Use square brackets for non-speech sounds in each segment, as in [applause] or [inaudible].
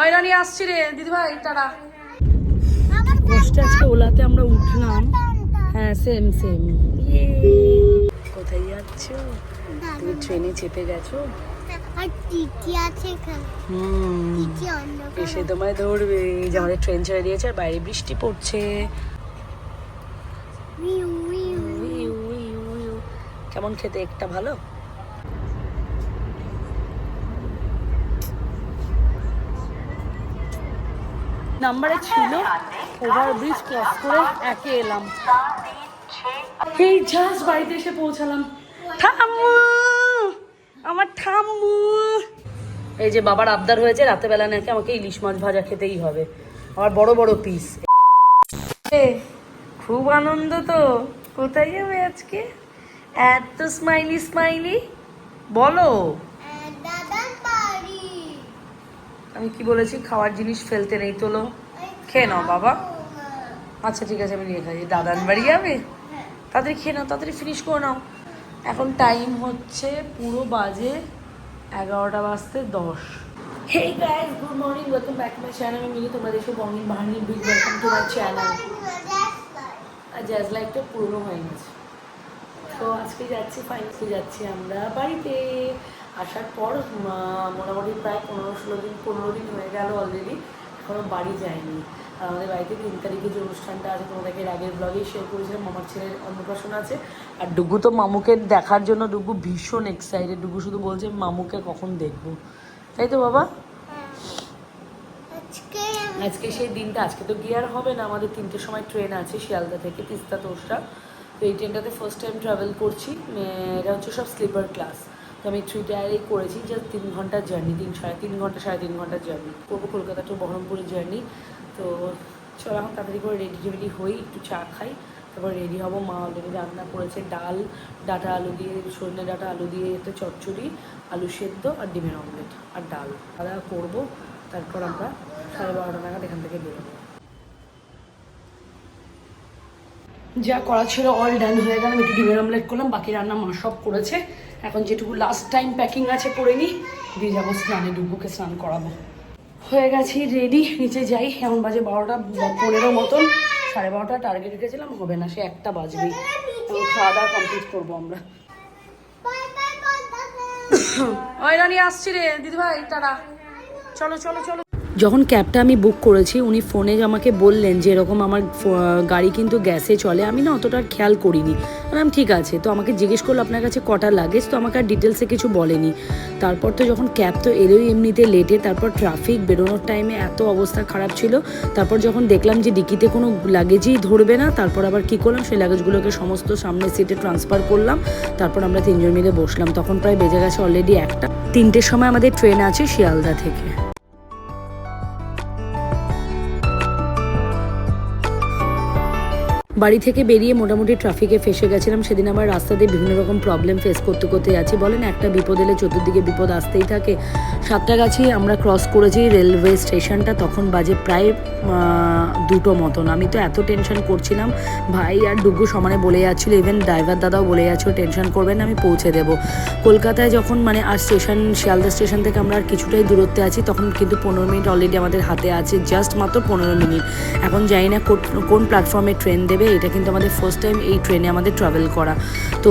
ওই রানি আসছি রে। দিদিভাই টাটা। আমার বসটা আজকে ওলাতে আমরা উঠলাম। হ্যাঁ সেম সেম কোথায় যাচ্ছ? তুমি ট্রেনে চেপে গেছো? এসে তোমায় ধরবে। যে আমাদের ট্রেন ছেড়ে দিয়েছে আর বাইরে বৃষ্টি পড়ছে। কেমন খেতে? একটা ভালো? নাম্বারে ছিল। ওভার ব্রিজ ক্রস করে একে এলাম। এই জাস্ট বাড়িতে এসে পৌঁছালাম। ঠাম্মু আমার ঠাম্মু এই যে বাবার আবদার হয়েছে রাতেবেলা নাকি আমাকে ইলিশ মাছ ভাজা খেতেই হবে। আমার বড় বড় পিস খুব আনন্দ তো। কোথায় যাবে আজকে? এত স্মাইলি স্মাইলি বলো। আমি কি বলেছি? খাওয়ার জিনিস ফেলতে নেই তোলো খেয়ে নাও, বাবা। আচ্ছা ঠিক আছে, আমি নিয়ে খাই। দাদান বাড়ি যাবে? তাড়াতাড়ি খেয়ে নাও, তাড়াতাড়ি ফিনিশ করে নাও। এখন টাইম হচ্ছে পুরো বাজে এগারোটা বাজতে দশ। Hey guys good morning welcome back my channel আমি মিলি, তোমরা দেখো বঙ্গিন বাহানি big welcome to my channel আর জ্যাজ লাইটটা পুরনো হয়ে গেছে। তো আজকে যাচ্ছি ফাইনালি যাচ্ছি আমরা বাড়িতে। আসার পর মোটামুটি প্রায় পনেরো, ষোলো দিন, পনেরো দিন হয়ে গেল অলরেডি এখনও বাড়ি যায়নি। আর আমাদের বাড়িতে তিন তারিখে যে অনুষ্ঠানটা আছে তোমাদেরকে আগের ব্লগেই শেয়ার করেছিলাম মামার ছেলের অন্নপ্রাশন আছে। আর ডুগু তো মামুকে দেখার জন্য ডুগু ভীষণ এক্সাইটেড ডুগু শুধু বলছে মামুকে কখন দেখব? তাই তো বাবা? আজকে আজকে সেই দিনটা আজকে তো গিয়ে আর হবে না আমাদের তিনটের সময় ট্রেন আছে শিয়ালদা থেকে তিস্তা তোষরা তো এই ট্রেনটাতে ফার্স্ট টাইম ট্রাভেল করছি। এটা হচ্ছে সব স্লিপার ক্লাস তো আমি থ্রি টায়ারেই করেছি জাস্ট তিন ঘণ্টার জার্নি তিন, সাড়ে তিন ঘণ্টা, সাড়ে তিন ঘণ্টার জার্নি করব কলকাতা টু বহরমপুরের জার্নি তো চলো এখন তাড়াতাড়ি করে রেডি টেডি হই, একটু চা খাই, তারপর রেডি হব। মা অলরেডি রান্না করেছে ডাল, ডাটা আলু দিয়ে, সজনে ডাটা আলু দিয়ে এতে চচ্চড়ি, আলু সেদ্ধ আর ডিমের অমলেট আর ডাল। খাওয়া করব, তারপর আমরা সাড়ে বারোটা নাগাদ এখান থেকে বেরোবো। যা করা ছিল অল ডান হয়ে গেল আমি একটু ডিমের অমলেট করলাম, বাকি রান্না মা সব করেছে। এখন যেটুকু লাস্ট টাইম প্যাকিং আছে করে নিই দিয়ে যাব স্নানে ডুবুকে স্নান করাবো। হয়ে গেছি রেডি নিচে যাই এমন বাজে বারোটা, পনেরো মতন, সাড়ে বারোটা টার্গেট রেখেছিলাম, হবে না, সে একটা বাজবেই এবং খাওয়া দাওয়া কমপ্লিট করব আমরা। [coughs] ওই রানি, আসছি রে, দিদিভাই তারা চলো চলো চলো। যখন ক্যাবটা আমি বুক করেছি, উনি ফোনে আমাকে বললেন যে, এরকম আমার গাড়ি কিন্তু গ্যাসে চলে। আমি না অতটা খেয়াল করিনি। বললাম, ঠিক আছে। তো আমাকে জিজ্ঞেস করল, আপনার কাছে কটা লাগেজ তো আমাকে আর ডিটেলসে কিছু বলেনি। তারপর তো যখন ক্যাব তো এলোই এমনিতে লেটে তারপর ট্রাফিক বেরোনোর টাইমে এত অবস্থা খারাপ ছিল। তারপর যখন দেখলাম যে, ডিকিতে কোনো লাগেজই ধরবে না, তারপর আবার কি করলাম, সেই লাগেজগুলোকে সমস্ত সামনের সিটে ট্রান্সফার করলাম। তারপর আমরা তিনজন মিলে বসলাম। তখন প্রায় বেজে গেছে অলরেডি একটা। তিনটের সময় আমাদের ট্রেন আছে শিয়ালদা থেকে। বাড়ি থেকে বেরিয়ে মোটামুটি ট্রাফিকে ফেসে গেছিলাম। সেদিন আবার রাস্তাতে বিভিন্ন রকম প্রবলেম ফেস করতে করতে যাচ্ছি। বলেন, একটা বিপদ এলে চতুর্দিকে বিপদ আসতেই থাকে। সাতটা সাতটাগাছি আমরা ক্রস করেছি রেলওয়ে স্টেশনটা তখন বাজে প্রায় দুটো মতন। আমি তো এত টেনশন করছিলাম। ভাই আর ডুগু সমানে বলে যাচ্ছিল ইভেন ড্রাইভার দাদাও বলে যাচ্ছিল টেনশন করবেন আমি পৌঁছে দেবো। কলকাতায় যখন মানে আর স্টেশন শিয়ালদা স্টেশন থেকে আমরা আর কিছুটাই দূরত্বে আছি, তখন কিন্তু পনেরো মিনিট অলরেডি আমাদের হাতে আছে জাস্ট মাত্র পনেরো মিনিট এখন জানি না কোন প্ল্যাটফর্মে ট্রেন দেবে এটা কিন্তু আমাদের ফার্স্ট টাইম এই ট্রেনে আমাদের ট্রাভেল করা। তো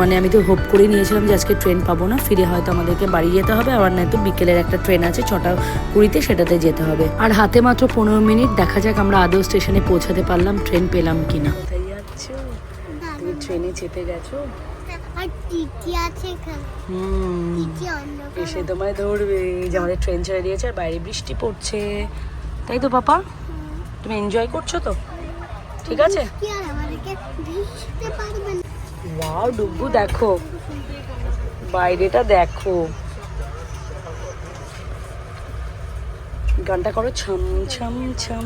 মানে আমি তো হোপ করেই নিয়েছিলাম যে আজকে ট্রেন পাবো না। ফিরে হয়তো আমাদেরকে বাড়ি যেতে হবে আবার নয়তো বিকেলের একটা ট্রেন আছে ছটা কুড়িতে সেটাতে যেতে হবে। আর হাতে মাত্র পনেরো মিনিট দেখা যাক আমরা আদৌ স্টেশনে পৌঁছাতে পারলাম ট্রেন পেলাম কিনা। তুমি ট্রেনে চেপে গেছো? এসে তোমায় ধরবে। যে আমাদের ট্রেন ছেড়ে দিয়েছে আর বাইরে বৃষ্টি পড়ছে। তাই তো পাপা? তুমি এনজয় করছ তো? ঠিক আছে? ওয়াও ডুব্বু দেখো। বাইরেটা দেখো। গানটা করো ছম ছম ছম।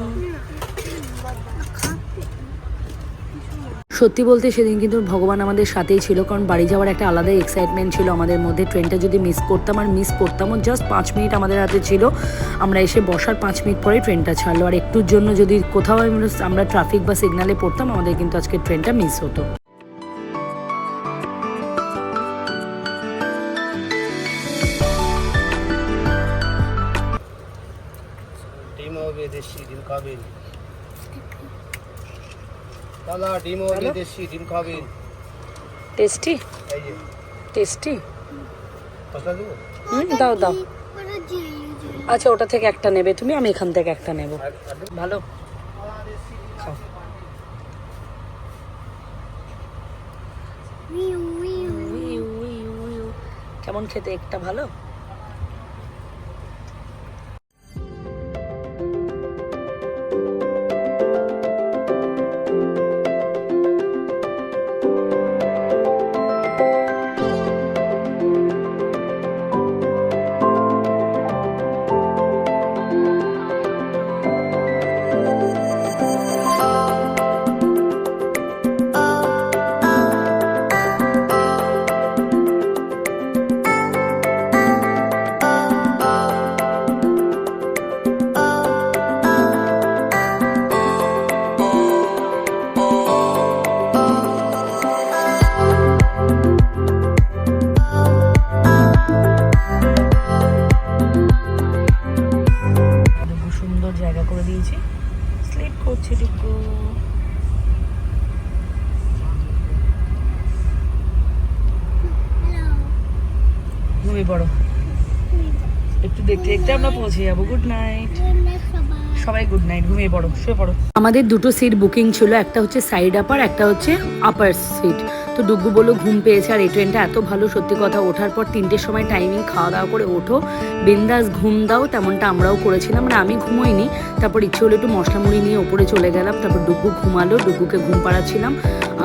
সত্যি বলতে সেদিন কিন্তু ভগবান আমাদের সাথেই ছিল, কারণ বাড়ি যাওয়ার একটা আলাদা এক্সাইটমেন্ট ছিল আমাদের মধ্যে। ট্রেনটা যদি মিস করতাম আর মিস করতামও জাস্ট পাঁচ মিনিট আমাদের হাতে ছিল, আমরা এসে বসার পাঁচ মিনিট পরেই ট্রেনটা ছাড়লো। আর একটুর জন্য যদি কোথাও আমরা- ট্রাফিক বা সিগনালে পড়তাম, আমাদের কিন্তু আজকে ট্রেনটা মিস হতো। দাদা ডিম হলে দেশি ডিম খাবেন টেস্টি? টেস্টি? হুম দাও দাও। আচ্ছা ওটা থেকে একটা নেবে তুমি আমি এখান থেকে একটা নেব? ভালো। খাও। কেমন খেতে একটা ভালো? ঘুমিয়ে পড়ো একটু দেখতে দেখতে আমরা পৌঁছে যাব। গুড নাইট সবাই গুড নাইট ঘুমিয়ে পড়ো, শুয়ে পড়ো। আমাদের দুটো সিট বুকিং ছিল, একটা হচ্ছে সাইড আপার একটা হচ্ছে আপার সিট তো ডুগু বলল, ঘুম পেয়েছে আর এই ট্রেনটা এত ভালো, সত্যি কথা। ওঠার পর তিনটের সময় টাইমিং খাওয়া দাওয়া করে ওঠো। বিন্দাস ঘুম দাও, তেমনটা আমরাও করেছিলাম মানে আমি ঘুমোইনি। তারপর ইচ্ছে হলো একটু মশলা মুড়ি নিয়ে ওপরে চলে গেলাম, তারপর ডুগু ঘুমালো, ডুগুকে ঘুম পাড়াচ্ছিলাম।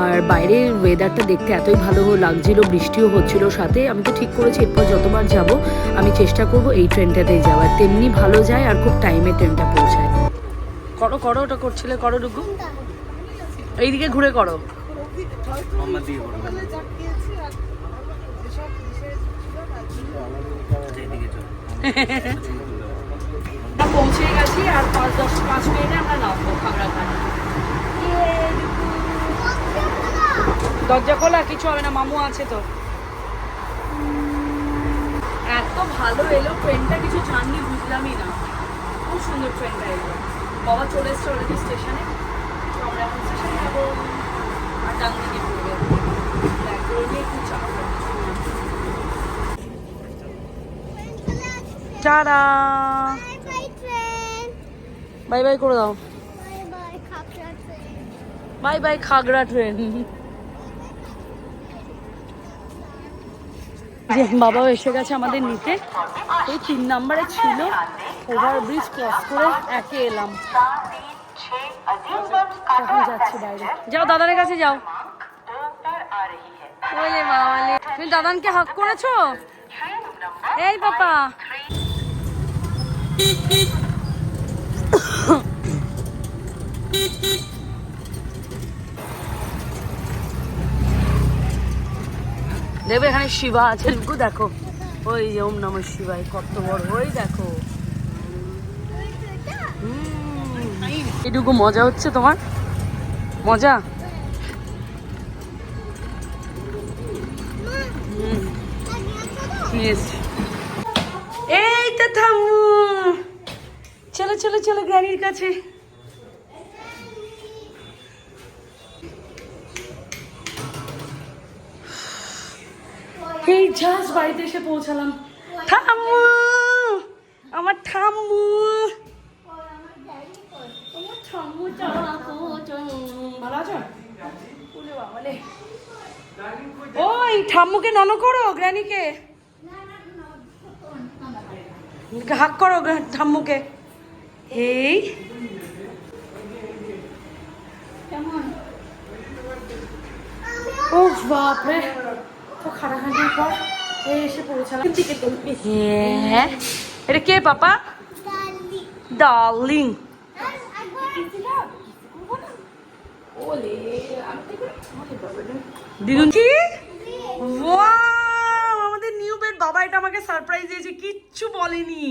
আর বাইরের ওয়েদারটা দেখতে এতই ভালো লাগছিল, বৃষ্টিও হচ্ছিল সাথে। আমি তো ঠিক করেছি, এরপর যতবার যাব, আমি চেষ্টা করব এই ট্রেনটাতেই যাওয়ার। তেমনি ভালো যায় আর খুব টাইমে ট্রেনটা পৌঁছায়। করো করো, ওটা করছিলে, করো ডুগু এইদিকে ঘুরে করো। পৌঁছে গেছি আর পাঁচ দশ, পাঁচ মিনিটে আমরা নামবো খাগড়াঘাট দরজা খোলা? কিছু হবে না মামু আছে তো। এত ভালো এলো ট্রেনটা কিছু জাননি বুঝলামই না। খুব সুন্দর ট্রেনটা এলো। বাবা চলে এসছে অলরেডি স্টেশনে তো আমরা এখন স্টেশনে যাব। আর ডান দিকে চাপ টাটা। বাই বাই করে দাও। বাই বাই খাগড়া ট্রেন যে বাবাও এসে গেছে আমাদের নিতে। এই তিন নাম্বারে ছিল ওভার ব্রিজ ক্রস করে একে এলাম। বাইরে। যাও দাদার কাছে যাও। ওলে বাবালে তুমি দাদানকে হাক করেছ? এই পাপা। দেখবে এখানে শিবা আছে লুকু দেখো ওই যে ওম নম শিবাই কত বড় ওই দেখো এটুকু মজা হচ্ছে তোমার মজা এই তো থামু চলো চলো চলো গ্রানির কাছে এই জাস্ট বাড়িতে এসে পৌঁছালাম। ঠাম্মু আমার ঠাম্মু। ওই ঠাম্মুকে নন করো গ্র্যানিকে। হাক করো ঠাম্মুকে। এই। ও বাপরে। খাটাখাটির পর এসে পৌঁছালাম। হ্যাঁ। এটা কে পাপা? ডার্লিং দিদুন কি! আমাদের নিউ বেড বাবা এটা আমাকে সারপ্রাইজ দিয়েছে। কিচ্ছু বলেনি।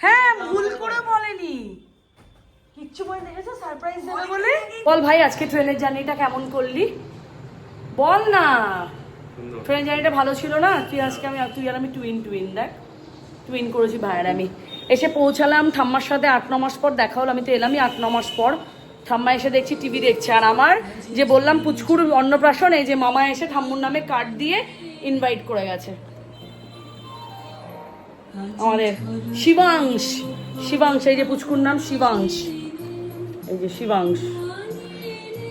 হ্যাঁ ভুল করে বলেনি। কিচ্ছু বলে দেখেছ? সারপ্রাইজ দেবে বলে? বল ভাই আজকে ট্রেনের জার্নিটা কেমন করলি? বল না। ট্রেন জার্নিটা ভালো ছিল না? তুই আজকে আমি তুই আর আমি টুইন টুইন দেখ। টুইন করেছি ভাইয়ের আমি। এসে পৌঁছালাম ঠাম্মার সাথে আট, ন মাস পর দেখা হলো, আমি তো এলামই আট, ন মাস পর। ঠাম্মা এসে দেখছি টিভি দেখছে। আর আমার যে বললাম পুচকুর অন্নপ্রাশন, এই যে মামা এসে ঠাম্মুর নামে কার্ড দিয়ে ইনভাইট করে গেছে। আমাদের শিবাংশ। শিবাংশ, এই যে পুচকুর নাম শিবাংশ। এই যে শিবাংশ।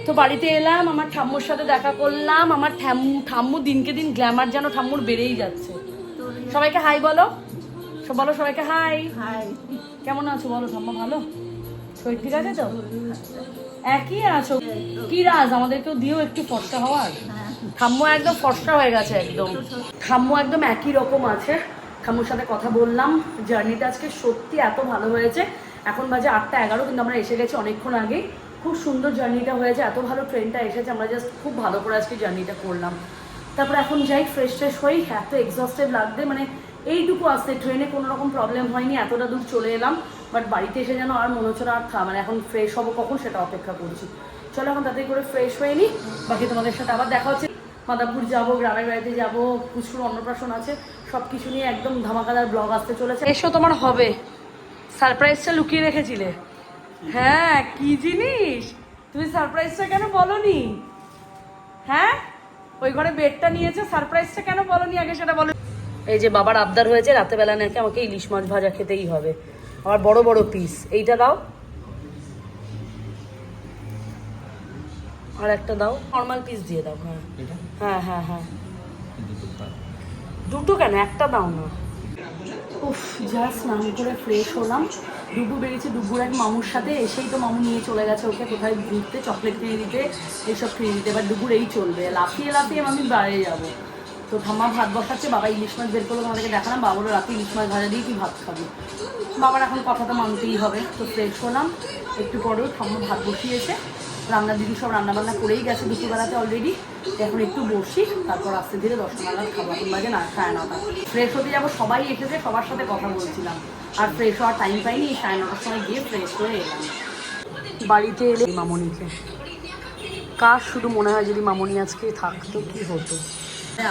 তো বাড়িতে এলাম আমার ঠাম্মুর সাথে দেখা করলাম আমার ঠাম্মু ঠাম্মু দিনকে দিন গ্ল্যামার যেন ঠাম্মুর বেড়েই যাচ্ছে। সবাইকে হাই বলো। সব বলো সবাইকে হাই হাই কেমন আছো বলো ঠাম্মা ভালো? শরীর ঠিক আছে তো? একই আছো? কি রাজ আমাদেরকেও দিও একটু ফর্সা হওয়ার? ঠাম্মু একদম ফর্সা হয়ে গেছে একদম। ঠাম্মু একদম একই রকম আছে। ঠাম্মুর সাথে কথা বললাম জার্নিটা আজকে সত্যি এত ভালো হয়েছে। এখন বাজে আটটা এগারো কিন্তু আমরা এসে গেছি অনেকক্ষণ আগেই। খুব সুন্দর জার্নিটা হয়েছে, এত ভালো ট্রেনটা এসেছে, আমরা জাস্ট খুব ভালো করে আজকে জার্নিটা করলাম। তারপর এখন যাই ফ্রেশ ফ্রেশ হই, এত এক্সস্টেড লাগবে মানে এইটুকু আসতে ট্রেনে কোনো রকম প্রবলেম হয়নি, এতটা দূর চলে এলাম বাট বাড়িতে এসে যেন আর মনে হচ্ছে না, আর খা মানে এখন ফ্রেশ হব কখন সেটা অপেক্ষা করছি। চলো এখন তাড়াতাড়ি করে ফ্রেশ হয়ে নিই বাকি তোমাদের সাথে আবার দেখা হচ্ছে। মাদাপুর যাব, গ্রামের বাড়িতে যাব পুষ্পুর অন্নপ্রাশন আছে সব কিছু নিয়ে একদম ধামাকাদার ব্লগ আসতে চলেছে। এসো তোমার হবে সারপ্রাইজটা লুকিয়ে রেখেছিলে। হ্যাঁ কি জিনিস? তুমি সারপ্রাইজটা কেন বলনি? হ্যাঁ? ওই ঘরে বেডটা নিয়েছে সারপ্রাইজটা কেন বলনি? আগে সেটা বলো। এই যে বাবার আবদার হয়েছে রাতেবেলা নাকি আমাকে ইলিশ মাছ ভাজা খেতেই হবে। আবার বড় বড় পিস এইটা দাও। আর একটা দাও। নর্মাল পিস দিয়ে দাও হ্যাঁ। হ্যাঁ হ্যাঁ হ্যাঁ। দুটো কেন? একটা দাও না। উফ যা স্নান করে ফ্রেশ হলাম। ডুবু বেরিয়েছে ডুবুর এক মামুর সাথে, এসেই তো মামু নিয়ে চলে গেছে ওকে কোথায় ঘুরতে চকলেট কিনে দিতে, এইসব কিনে দিতে। এবার ডুবুর এই চলবে। লাফিয়ে লাফিয়ে আমি বাইরে যাব। তো ঠাম্মা ভাত বসাচ্ছে, বাবা ইলিশ মাছ বের করল, তোমাদেরকে দেখালাম বাবারও রাতে ইলিশ মাছ ভাজা দিয়ে কি ভাত খাবি? বাবার এখন কথা তো মানতেই হবে। তো ফ্রেশ হলাম। একটু পরেও ঠাম্মা ভাত বসিয়েছে। রান্নার দিদি সব রান্নাবান্না করেই গেছে দুপুরবেলাতে অলরেডি এখন একটু বসি তারপর আস্তে ধীরে দশটা নাগাদ খাব এখন বাজে না সাড়ে নটা। ফ্রেশ হতে যাব সবাই এসেছে সবার সাথে কথা বলছিলাম। আর ফ্রেশ হওয়ার টাইম পাইনি এই সাড়ে নটার সময় গিয়ে ফ্রেশ হয়ে এলাম। বাড়িতে এলে মামনিকে। কার শুধু মনে হয় যদি মামনি আজকে থাকতো কি হতো?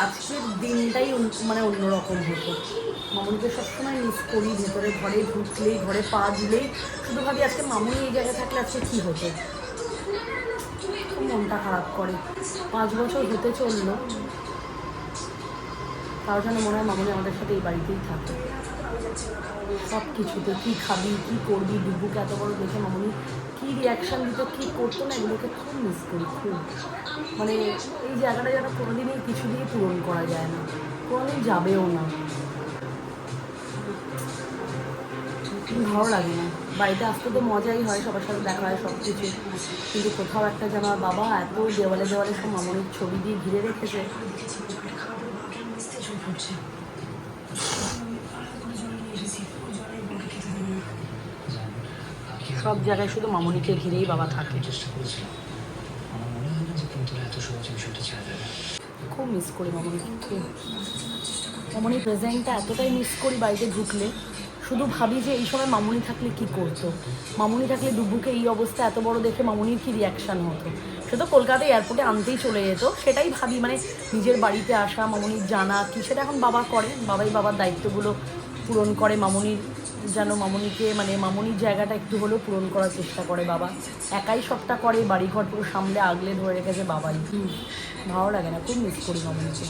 আজকের দিনটাই মানে অন্যরকম হতো। মামনিকে সবসময় মিস করি ভেতরে ঘরে ঢুকলেই ঘরে পা দিলেই। শুধু ভাবি আজকে মামনি এই জায়গায় থাকলে আজকে কী হতো? মনটা খারাপ করে। পাঁচ বছর হতে চলল। তার জন্য মনে হয় মামনি আমাদের সাথে এই বাড়িতেই থাকে। সব কিছুতে কী খাবি, কী করবি, ডুবুকে এত বড় দেখে মামনি কী রিয়াকশান দিত, কী করতো না, এগুলোকে খুব মিস করি, খুব। মানে এই জায়গাটা যেন কোনোদিনই কিছু দিয়ে পূরণ করা যায় না। কোনোদিন যাবেও না। ভালো লাগে না। বাড়িতে আসতে তো মজাই হয়, সবার সাথে দেখা হয় সব কিছু কিন্তু কোথাও একটা যেন আমার বাবা এত দেওয়ালে দেওয়ালে সব মামনির ছবি দিয়ে ঘিরে রেখেছে। সব জায়গায় শুধু মামনিকে ঘিরেই বাবা থাকে। খুব মিস করি মামনিকে। খুব মামনির প্রেজেন্টটা এতটাই মিস করি বাড়িতে ঢুকলে। শুধু ভাবি যে এই সময় মামুনি থাকলে কি করতো? মামুনি থাকলে ডুবুকে এই অবস্থা এত বড় দেখে মামুনির কি রিয়াকশান হতো? সে তো কলকাতা এয়ারপোর্টে আনতেই চলে যেত। সেটাই ভাবি মানে নিজের বাড়িতে আসা, মামুনির জানা, কি সেটা এখন বাবা করে। বাবাই বাবার দায়িত্বগুলো পূরণ করে। মামুনির যেন মামুনিকে মানে মামুনির জায়গাটা একটু হলেও পূরণ করার চেষ্টা করে বাবা। একাই সবটা করে, বাড়িঘর পুরো সামলে আগলে ধরে রেখেছে বাবাই। ভালো লাগে না, খুব মিস করি মামুনিকে।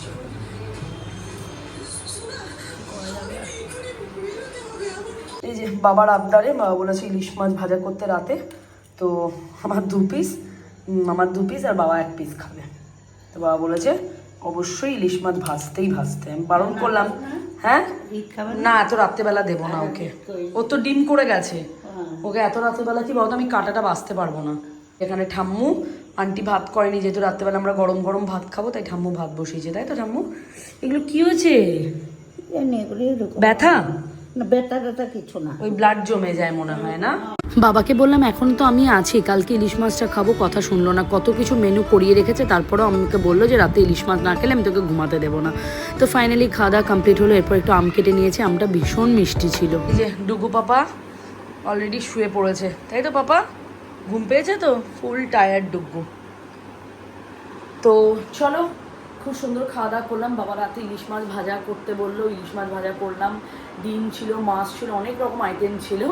এই যে বাবার আবদারে বাবা বলেছে ইলিশ মাছ ভাজা করতে রাতে। তো আমার দু পিস আমার দু পিস আর বাবা এক পিস খাবে। তো বাবা বলেছে অবশ্যই ইলিশ মাছ ভাজতেই ভাজতে। আমি বারণ করলাম হ্যাঁ? না? এত রাত্রেবেলা দেবো না ওকে। ও তো ডিম করে গেছে। ওকে এত রাত্রেবেলা কি বলতো আমি কাঁটাটা বাঁচতে পারব না। এখানে ঠাম্মু আন্টি ভাত করেনি যেহেতু রাত্রেবেলা আমরা গরম গরম ভাত খাব তাই ঠাম্মু ভাত বসিয়েছে তাই তো ঠাম্মু? এগুলো কি হয়েছে? এগুলি ব্যথা টেটা কিছু না। ওই ব্লাড জমে যায় মনে হয় না? বাবাকে বললাম এখন তো আমি আছি কালকে ইলিশ মাছটা খাব কথা শুনলো না কত কিছু মেনু করিয়ে রেখেছে তারপরেও আমাকে বলল যে রাতে ইলিশ মাছ না খেলে আমি তোকে ঘুমাতে দেবো না। তো ফাইনালি খাওয়া দাওয়া কমপ্লিট হলো এরপর একটু আম কেটে নিয়েছে আমটা ভীষণ মিষ্টি ছিল। এই যে ডুগু পাপা অলরেডি শুয়ে পড়েছে তাই তো পাপা? ঘুম পেয়েছে তো? ফুল টায়ার্ড ডুগু। তো চলো খুব সুন্দর খাওয়া দাওয়া করলাম। বাবা রাতে ইলিশ মাছ ভাজা করতে বলল, ইলিশ মাছ ভাজা করলাম। ডিম ছিল, মাছ ছিল, অনেক রকম আইটেম ছিল।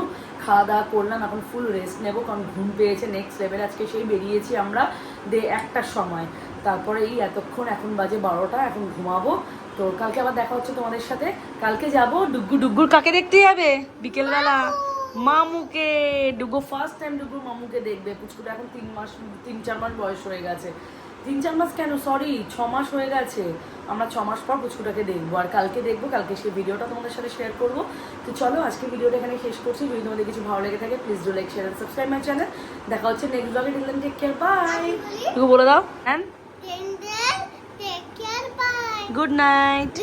খাওয়া দাওয়া করলাম, এখন ফুল রেস্ট নেব, কারণ ঘুম পেয়েছে নেক্সট লেভেল আজকে সেই বেরিয়েছি আমরা দে একটার সময়। তারপরে এই এতক্ষণ, এখন বাজে বারোটা, এখন ঘুমাবো। তো কালকে আবার দেখা হচ্ছে তোমাদের সাথে। কালকে যাব ডুগ্গু ডুগ্গুর কাকে দেখতে যাবে? বিকেলবেলা। মামুকে। ডুগু ফার্স্ট টাইম ডুগুর মামুকে দেখবে। পুচকুটা এখন তিন মাস, তিন, চার মাস বয়স হয়ে গেছে। তিন চার মাস কেন? সরি ছ মাস হয়ে গেছে। আমরা ছ মাস পর পুচকুটাকে দেখব। আর কালকে দেখব কালকে সেই ভিডিওটা তোমাদের সাথে শেয়ার করব। তো চলো আজকে ভিডিওটা এখানে শেষ করছি। যদি তোমাদের কিছু ভালো লেগে থাকে please do like share subscribe my channel দেখা হচ্ছে নেক্সট ব্লগে টিল টেক কেয়ার বাই তুমি বলে দাও? হ্যাঁ. Good night